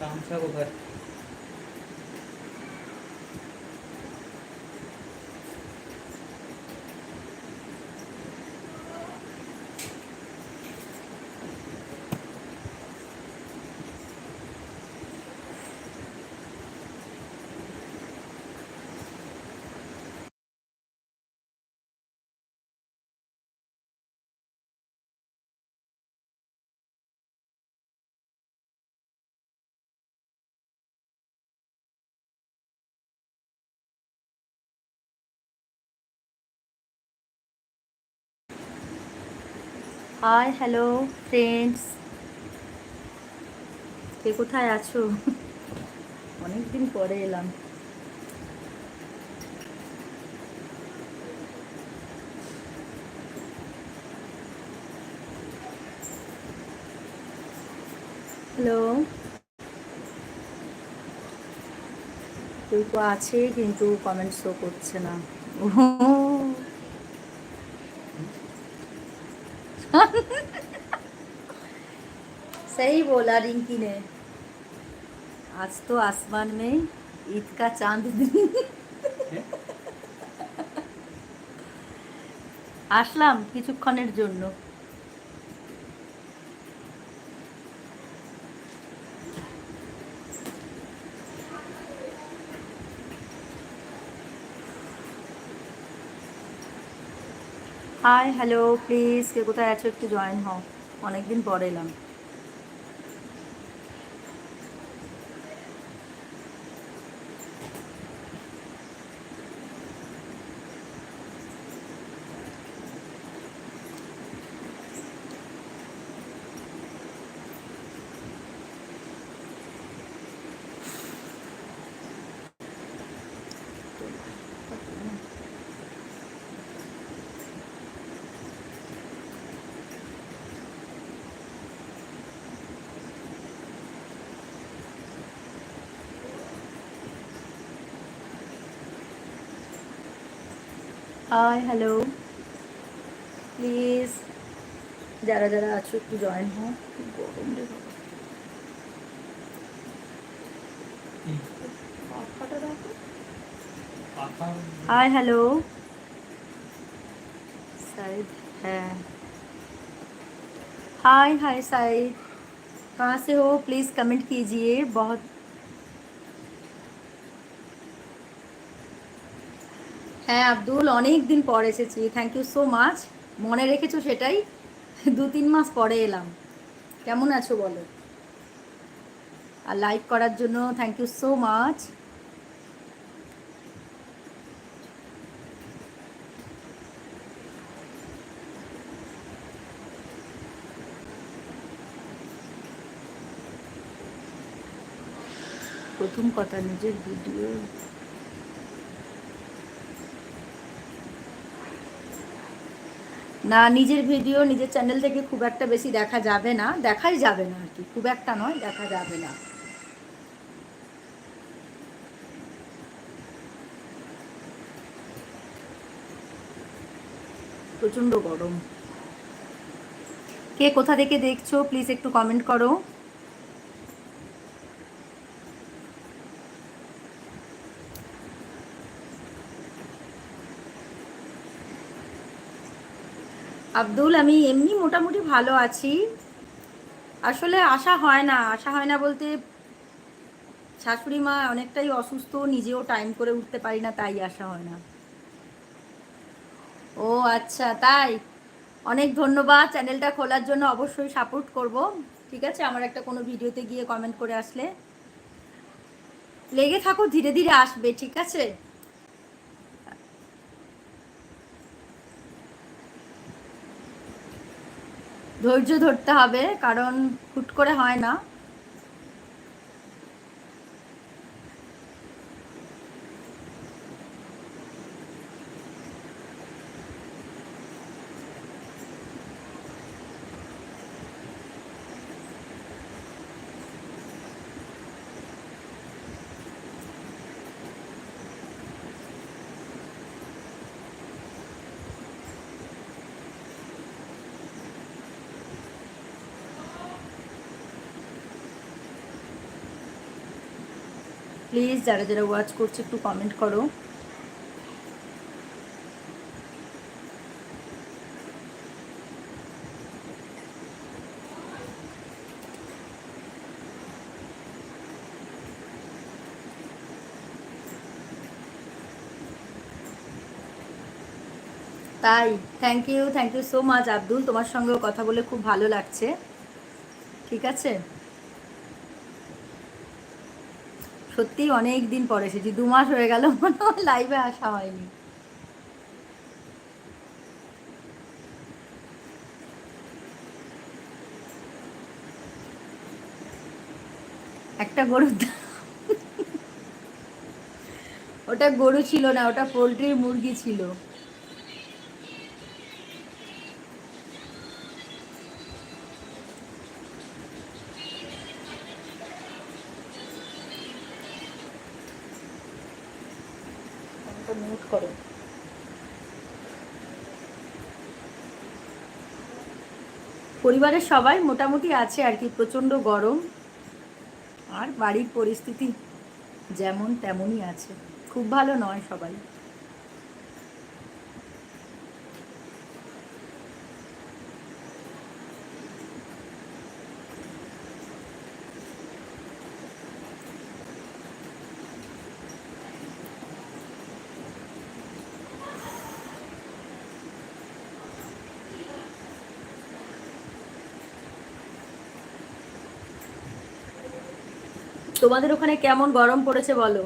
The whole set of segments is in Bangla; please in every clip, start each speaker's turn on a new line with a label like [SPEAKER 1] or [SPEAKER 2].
[SPEAKER 1] তামসা কোথায়
[SPEAKER 2] হাই হ্যালো ফ্রেন্ডস কে কোথায় আছো? অনেকদিন পরে এলাম। হ্যালো কেউ আছে, কিন্তু কমেন্ট শো করছে না। ও सही बोला रिंकी ने आज तो आसमान में ईद का चांद আসলাম কিছুক্ষণের জন্য হাই হ্যালো প্লিজ কে কোথায় আছো একটু জয়েন হও। অনেকদিন পরে এলাম। হাই হ্যালো প্লিজ যারা যারা আছো একটু জয়েন হও খুব গরম রে বাবা। পাখাটা রাখো।
[SPEAKER 1] পাখা
[SPEAKER 2] हाय हेलो साइद है हाय हाय साइद कहाँ से हो प्लीज़ कमेंट कीजिए बहुत হ্যাঁ আব্দুল অনেক দিন পর এসেছি। থ্যাংক ইউ সো মাচ মনে রেখেছো সেটাই? দু তিন মাস পরে এলাম। কেমন আছো বলো? আর লাইক করার জন্য থ্যাংক ইউ সো মাচ প্রথম কথা নিজের ভিডিও না, নিজের ভিডিও নিজের চ্যানেল থেকে খুব একটা বেশি দেখা যাবে না। দেখাই যাবে না আর কি, খুব একটা নয়, দেখা যাবে না। প্রচণ্ড গরম। কে কোথা থেকে দেখছ প্লিজ একটু কমেন্ট করো। আব্দুল, আমি এমনি মোটামুটি ভালো আছি। আসলে আশা হয় না, আশা হয় না বলতে শাশুড়ি মা অনেকটাই অসুস্থ, নিজেও টাইম করে উঠতে পারি না, তাই আশা হয় না। ও আচ্ছা তাই? অনেক ধন্যবাদ, চ্যানেলটা খোলার জন্য অবশ্যই সাপোর্ট করব। ঠিক আছে, আমার একটা কোনো ভিডিওতে গিয়ে কমেন্ট করে আসলে। লেগে থাকো, ধীরে ধীরে আসবে, ঠিক আছে? ধৈর্য ধরতে হবে কারণ হুট করে হয় না। প্লিজ যারা যারা ওয়াচ করছে একটু কমেন্ট করো। তাই thank you thank you so much Abdul. তোমার সঙ্গেও কথা বলে খুব ভালো লাগছে। ঠিক আছে? সত্যি অনেক দিন পরে এসেছি, দু মাস হয়ে গেল, মনে হয় লাইভে আসা হয়নি। একটা গরুর ওটা গরু ছিল না, ওটা পোলট্রির মুরগি ছিল। মিউট করো। পরিবারের সবাই মোটামুটি আছে আর কি, প্রচণ্ড গরম। আর বাড়ির পরিস্থিতি যেমন তেমনই আছে। খুব ভালো নয় সবাই। তোমাদের ওখানে কেমন গরম পড়েছে বলো?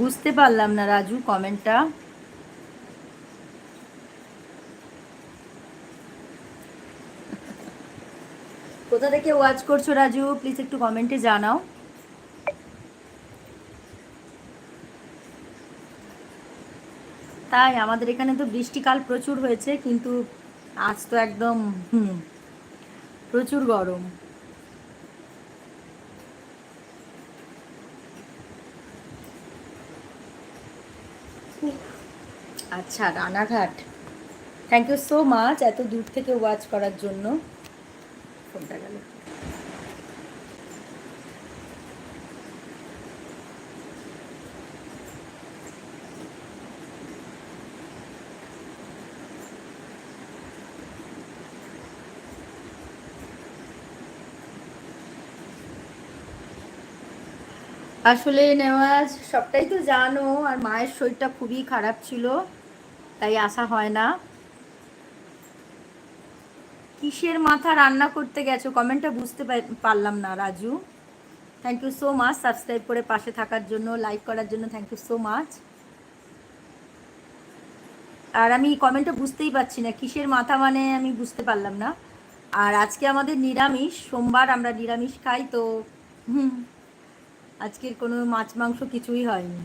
[SPEAKER 2] বুঝতে পারলাম না রাজু কমেন্টটা। কোথা থেকে ওয়াচ করছ রাজু? প্লিজ একটু কমেন্টে জানাও। তাই আমাদের এখানে তো বৃষ্টিকাল প্রচুর হয়েছে, কিন্তু আজ তো একদম, হুম, প্রচুর গরম। আচ্ছা Ranaghat. Thank you so much এত দূর থেকে ওয়াচ করার জন্য। ফোনটা গেল। আসলে নেওয়াজ, সবটাই তো জানো, আর মায়ের শরীরটা খুবই খারাপ ছিল। তাই আসা হয় না। কিসের মাথা রান্না করতে গেছো? কমেন্টটা বুঝতে পারলাম না, Raju. Thank you so much subscribe করে পাশে থাকার জন্য লাইক করার জন্য থ্যাংক ইউ সো মাচ আর আমি কমেন্টটা বুঝতেই পারছি না, কিসের মাথা মানে আমি বুঝতে পারলাম না। আর আজকে আমাদের নিরামিষ, সোমবার আমরা নিরামিষ খাই, তো হুম, আজকের কোনো মাছ মাংস কিছুই হয়নি।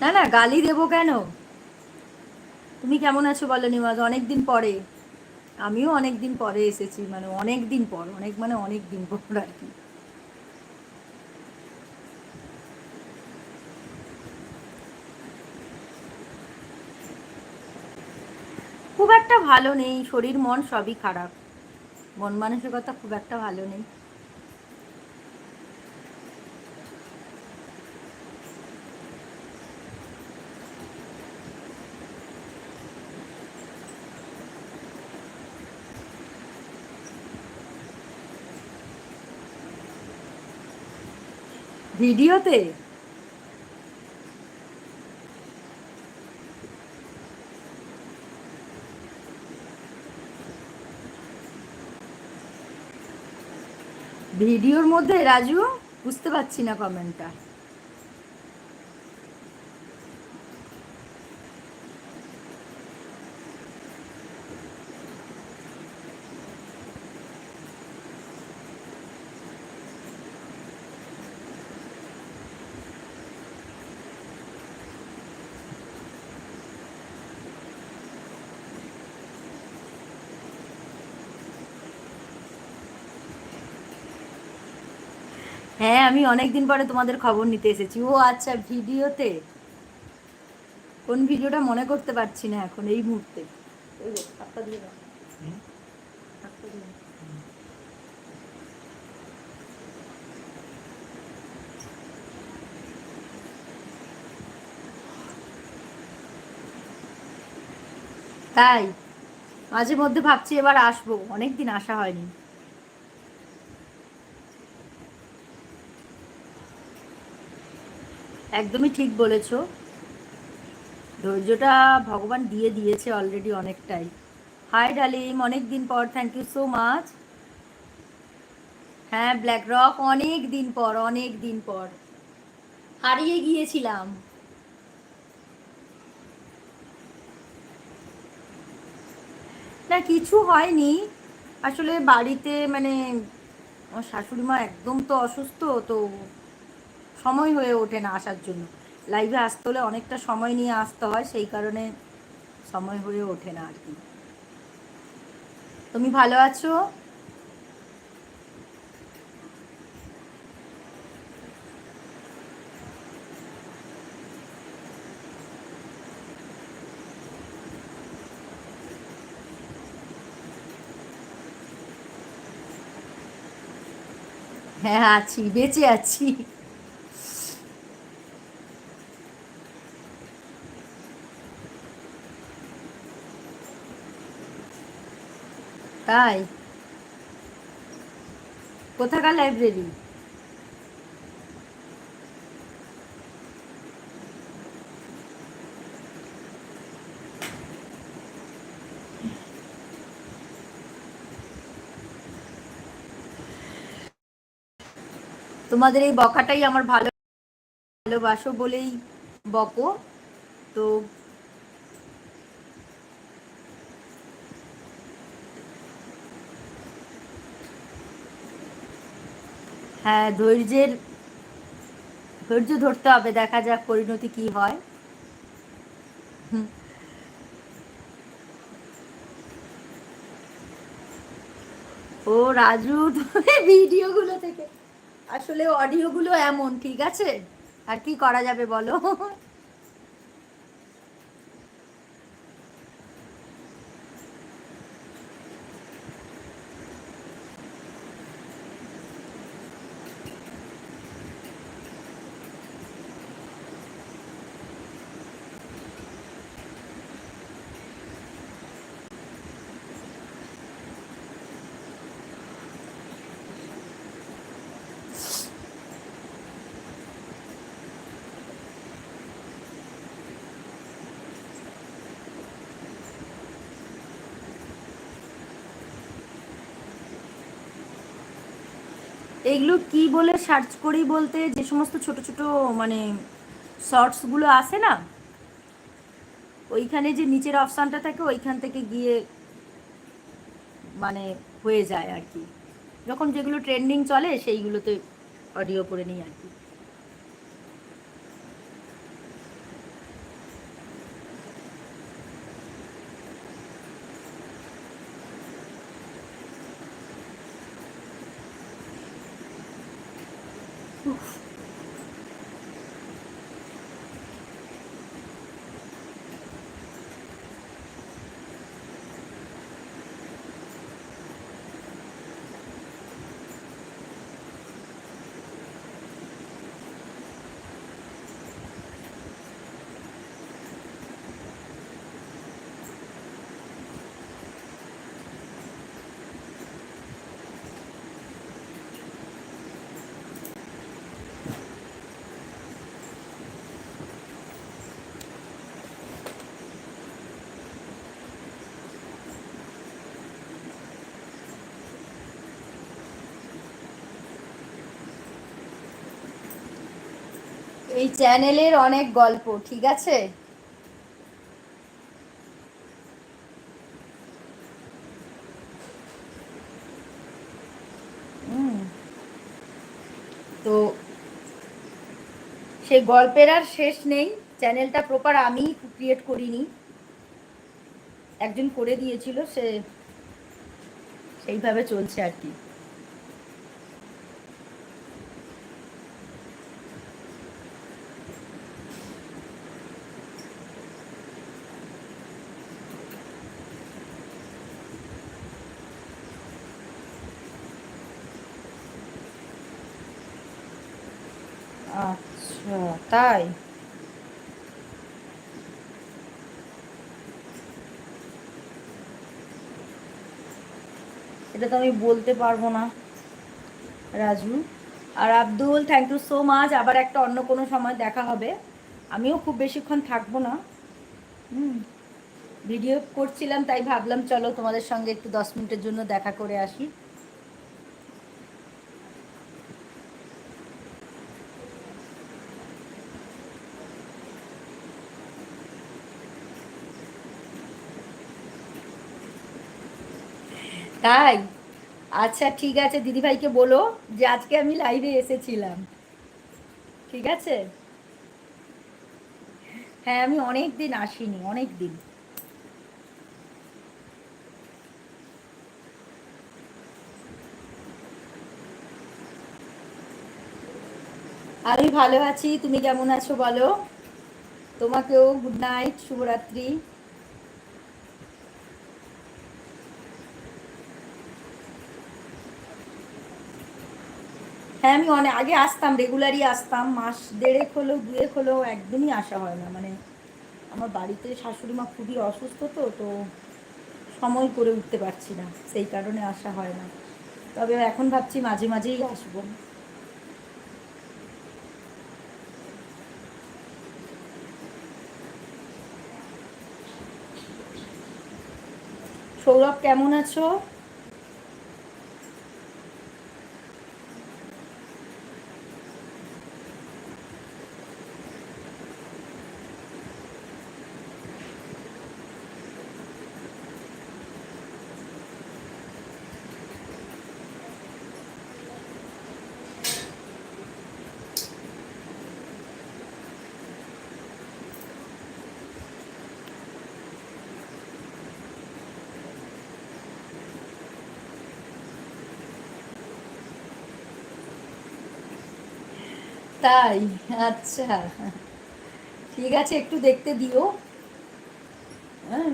[SPEAKER 2] না না, গালি দেবো কেন? তুমি কেমন আছো বলো নিমাজ? অনেক দিন পরে। আমিও অনেক দিন পরে এসেছি মানে অনেক দিন পর, অনেক মানে অনেক দিন পর আর কি। খুব একটা ভালো নেই, শরীর, মন সবই খারাপ। মন মানসিকতা খুব একটা ভালো নেই। ভিডিওতে? ভিডিওর মধ্যে রাজু বুঝতে পারছি না কমেন্টটা হ্যাঁ আমি অনেকদিন পরে তোমাদের খবর নিতে এসেছি। ও আচ্ছা ভিডিওতে? কোন ভিডিওটা মনে করতে পারছি না এখন এই মুহূর্তে। তাই মাঝে মধ্যে ভাবছি এবার আসব। অনেকদিন আসা হয়নি। একদমই ঠিক বলেছ। ধৈর্যটা ভগবান দিয়ে দিয়েছে অলরেডি অনেকটাই। হাই ডালিম অনেক দিন পর থ্যাংক ইউ সো মাচ হ্যাঁ ব্ল্যাক রক অনেক দিন পর অনেক দিন পর। হারিয়ে গিয়েছিলাম। না, কিছু হয়নি। আসলে বাড়িতে মানে আমার শাশুড়ি মা একদম তো অসুস্থ, তো সময় হয়ে ওঠে না আসার জন্য। লাইভে আসতে হলে অনেকটা সময় নিয়ে আসতে হয়, সেই কারণে সময় হয়ে ওঠে না আর কি। তুমি ভালো আছো? হ্যাঁ আছি, বেঁচে আছি। তাই? কোথাকার লাইব্রেরি তোমাদের এই বকাটাই আমার ভালো ভালোবাসো বলেই বকো। তো হ্যাঁ ধৈর্যের, ধৈর্য ধরতে হবে, দেখা যাক পরিণতি কি হয়। ও রাজু ভিডিওগুলো থেকে। আসলে অডিওগুলো এমন, ঠিক আছে? আর কি করা যাবে বলো? এগুলো কি বলে সার্চ করি বলতে যে সমস্ত ছোট ছোট মানে শর্টসগুলো আসে না, ওইখানে যে নিচের অপশানটা থাকে ওইখান থেকে গিয়ে মানে হয়ে যায় আর কি। যখন যেগুলো ট্রেন্ডিং চলে সেইগুলোতে অডিও করে নিই আর কি। এই চ্যানেলের অনেক গল্প, ঠিক আছে। তো সেই গল্পের আর শেষ নেই। চ্যানেলটা প্রপার আমি ক্রিয়েট করিনি। একজন করে দিয়েছিল, সে সেইভাবে চলছে আর কি আচ্ছা তাই? এটা তো আমি বলতে পারব না, রাজু। আর Abdul thank you so much আবার একটা অন্য কোনো সময় দেখা হবে। আমিও খুব বেশিক্ষণ থাকব না। হুম। ভিডিও করছিলাম, তাই ভাবলাম, চলো তোমাদের সঙ্গে একটু দশ মিনিটের জন্য দেখা করে আসি। তাই? আচ্ছা ঠিক আছে, দিদিভাইকে বলো যে আজকে আমি লাইভে এসেছিলাম। ঠিক আছে? হ্যাঁ আমি অনেক দিন আসিনি অনেক দিন আমি ভালো আছি, তুমি কেমন আছো বলো? তোমাকেও গুড নাইট শুভরাত্রি। হ্যাঁ আমি অনেক আগে আসতাম রেগুলারই আসতাম, মাস দেড়েক হলেও, দুয়েক হলেও একদমই আসা হয় না। মানে আমার বাড়িতে শাশুড়ি মা খুবই অসুস্থ তো তো সময় করে উঠতে পারছি না, সেই কারণে আসা হয় না। তবে এখন ভাবছি মাঝে মাঝেই আসব। সৌরভ, কেমন আছো? তাই আচ্ছা। ঠিক আছে একটু দেখতে দিও। হ্যাঁ।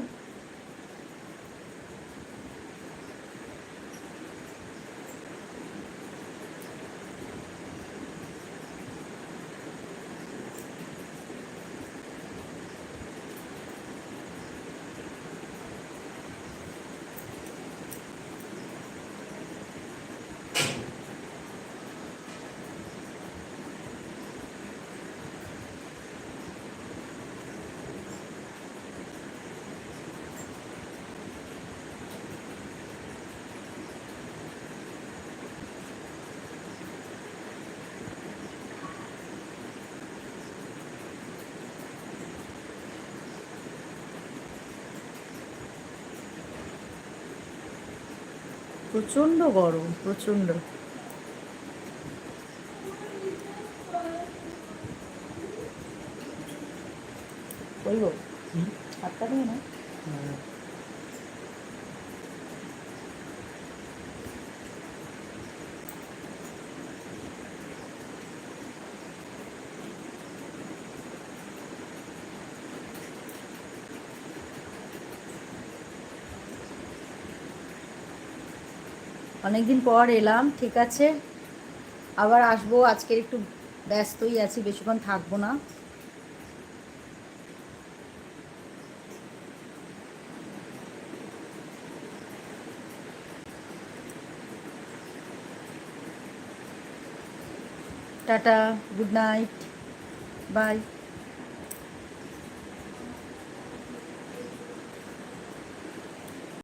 [SPEAKER 2] প্রচণ্ড গরম প্রচণ্ড বলব? হাতটা নিয়ে না অনেকদিন পর এলাম, ঠিক আছে? আবার আসব, আজকে একটু ব্যস্তই আছি, বেশিক্ষণ থাকব না। Tata, good night, bye.